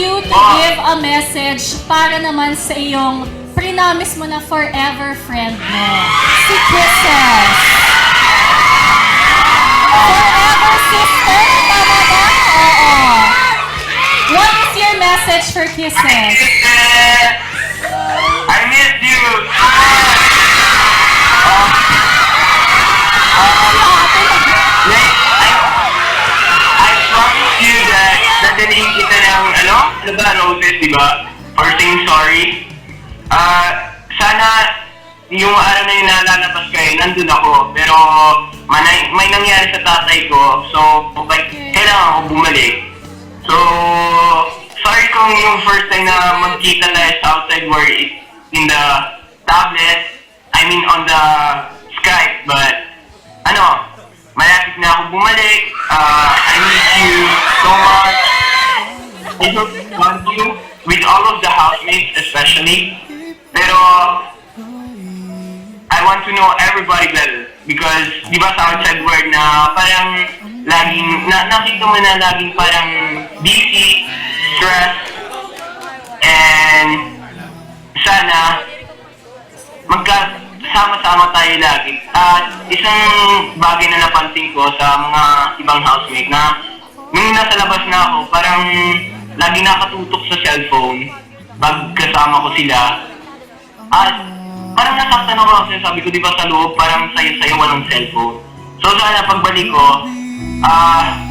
you to give a message para naman sa iyong prinamis mo na forever friend mo. Si Kisses. Forever sister? Tama ba? Oo. What is your message for Kisses? Ano, ba, roses, di ba? For saying sorry. Ah, sana yung araw na yun na lalabas kayo, nandun ako. Pero manay, may nangyari sa tatay ko. So, like, kailangan ko bumalik. So, sorry kung yung first time na magkita tayo sa outside work in the tablet, I mean on the Skype, but ano, malapit na ako bumalik. Uh, I miss you so much. I don't want with all of the housemates especially. Pero I want to know everybody better because di ba sa outside world na parang laging, na, nakita mo na laging parang busy, stress, and sana magkasama-sama tayo lagi. At isang bagay na napansin ko sa mga ibang housemate na nung nasa labas na ako, parang lagi nakatutok sa cellphone pag kasama ko sila. At parang nasaktan ako kasi sabi ko, di ba sa loob, parang sayo-sayo walang cellphone. So sana pagbalik ko, ah,